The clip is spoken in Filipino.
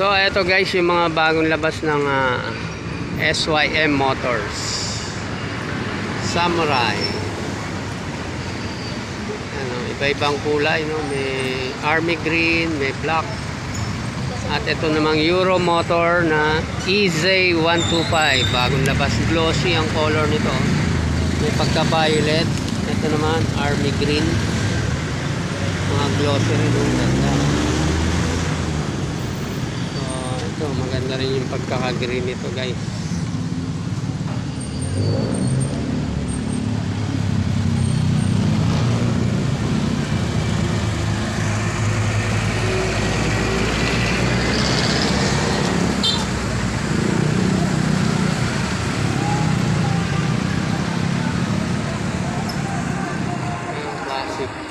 So, eto guys, yung mga bagong labas ng ah, SYM Motors. Samurai. Ano, iba-ibang kulay, no? May army green, may black. At ito namang Euro Motor na EZ125. Bagong labas. Glossy ang color nito. May pagka-violet. Ito naman, army green. Mga glossy rin. Ang ganda. dito maganda rin yung pagkakagreen nito guys Thank you.